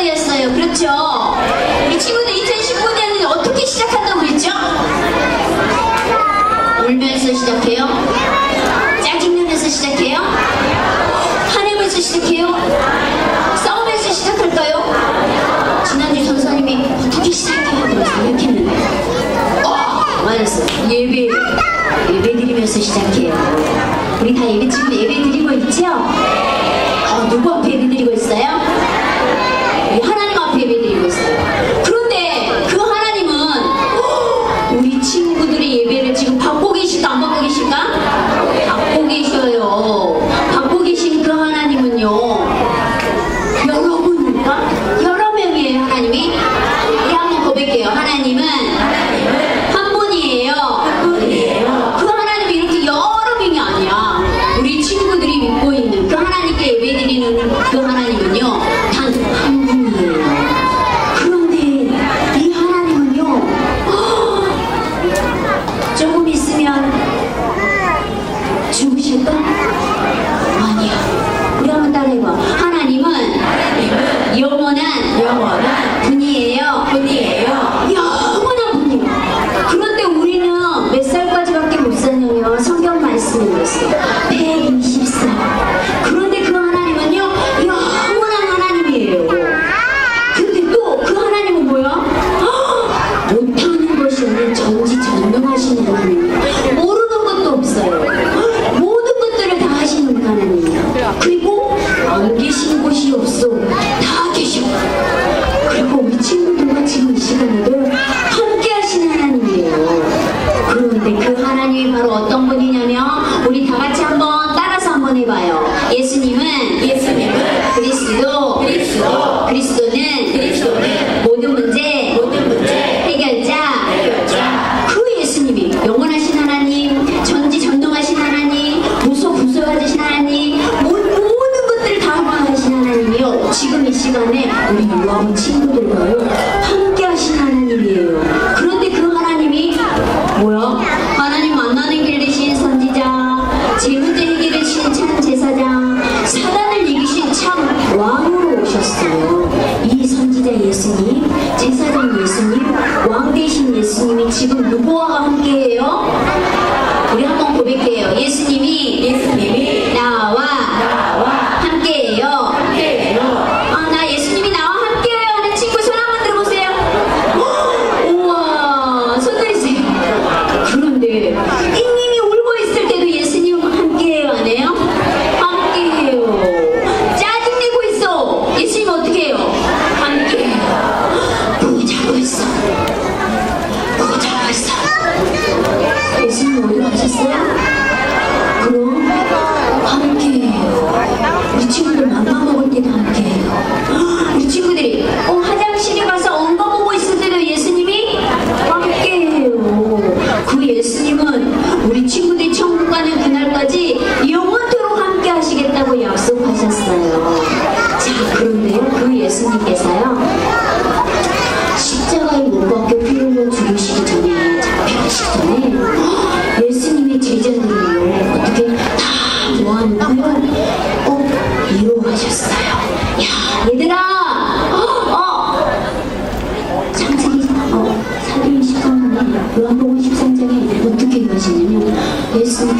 달이었어요. 그렇죠? 우리 친구들 2019년은 어떻게 시작한다고 그랬죠? 울면서 시작해요? 짜증내면서 시작해요? 화내면서 시작해요? 싸우면서 시작할까요? 지난주 선생님이 어떻게 시작해요? 생각했는데 어! 맞았어. 예배. 예배 드리면서 시작해요. 우리 다 예배 지금 예배 드리고 있죠? 어, 누구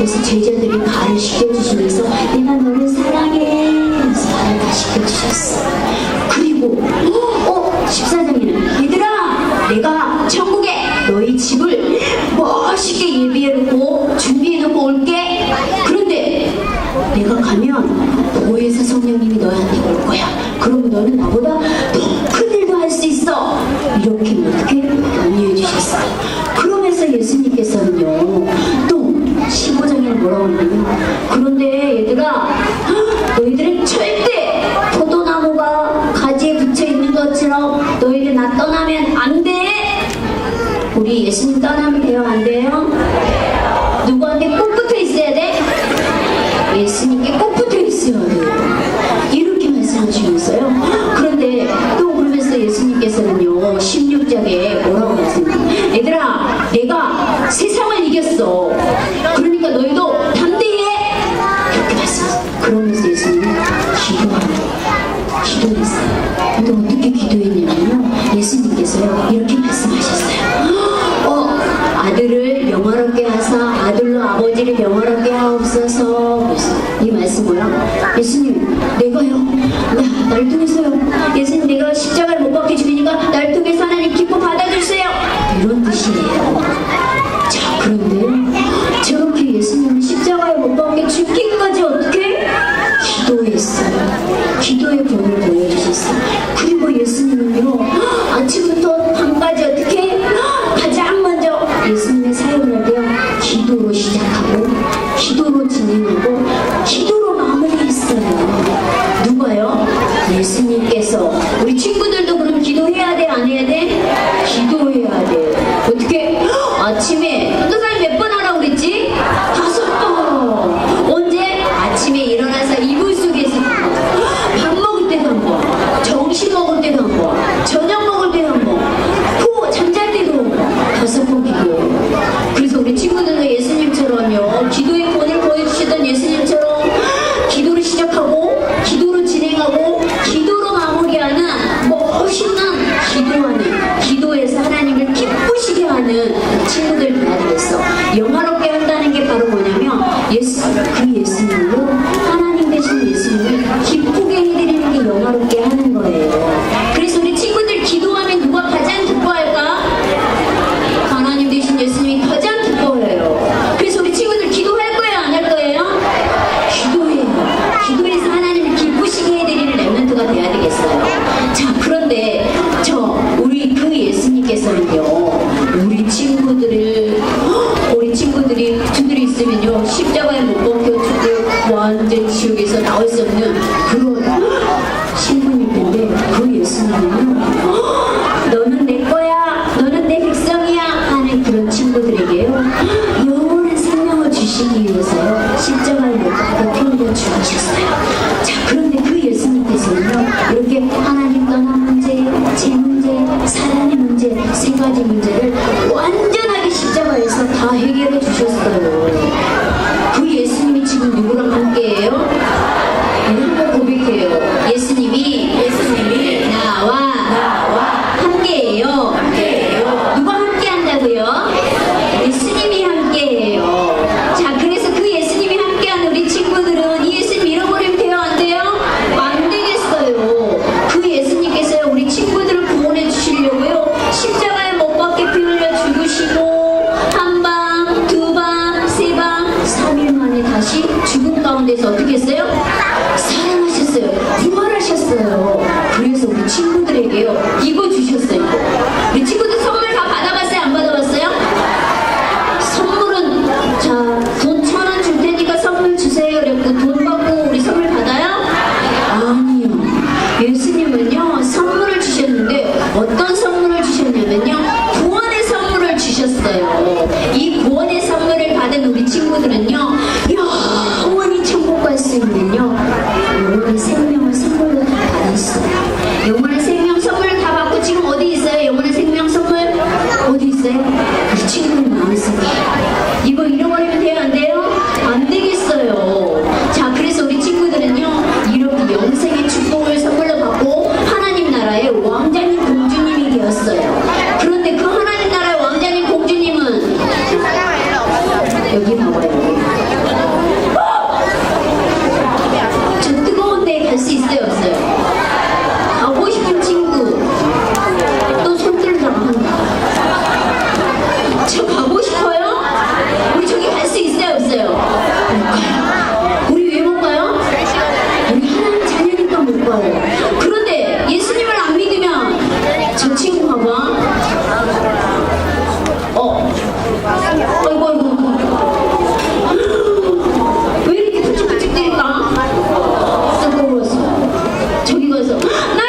하나님께서 제자들이 발을 씻겨주시면서 내가 너를 사랑해 하면서 발을 다 씻겨주셨어 그리고 어? 어 14장에는 얘들아 내가 천국에 너희 집을 멋있게 예비해놓고 준비해놓고 올게. 그런데 내가 가면 오해사 성령님이 너한테 올 거야. 그럼 너는 나보다 나를 영원하게 하옵소서. 이 말씀이요 예수님 내가요. 야, 날 통해서요. 예수님 내가 십자가를 못 받게 죽이니까 날 통해서 하나님 기뻐 받아주세요. 이런 뜻이에요. 자 그런데 저렇게 예수님은 십자가에 못 박게 죽기까지 어떻게? 기도했어요. 기도의 본을 보여주셨어요. 그리고 예수님은 가시기 위해서 실정을 놓고 표현을 주셨어요. 자, 그런데 그 예수님께서는요, 이렇게 하나님 떠난 문제, 제 문제, 사랑의 문제, 세 가지 문제를 다시 죽음 가운데서 어떻게 했어요? 사랑하셨어요. 부활하셨어요. 그래서 우리 친구들에게요. 이거 주셨어요. 说么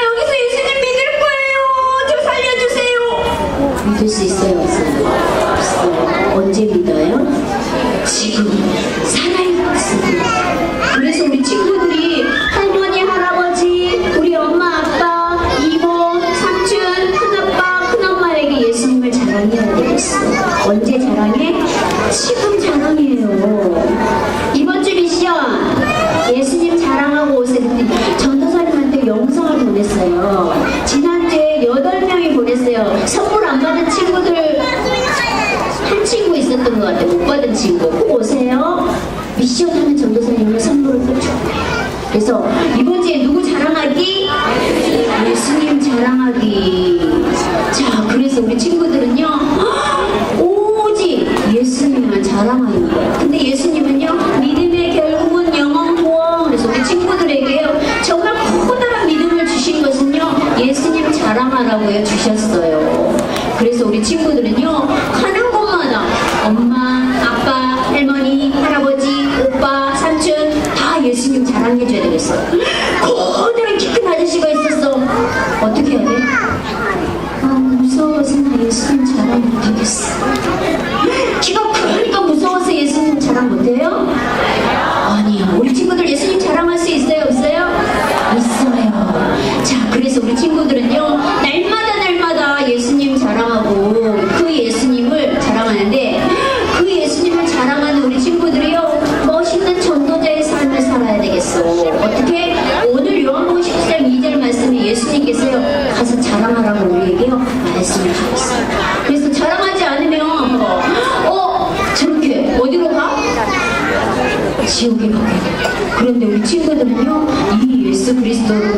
그래서 이번 주에 누구 자랑하기? 예수님 자랑하기. 자, 그래서 우리 친구 Иисусу Христу.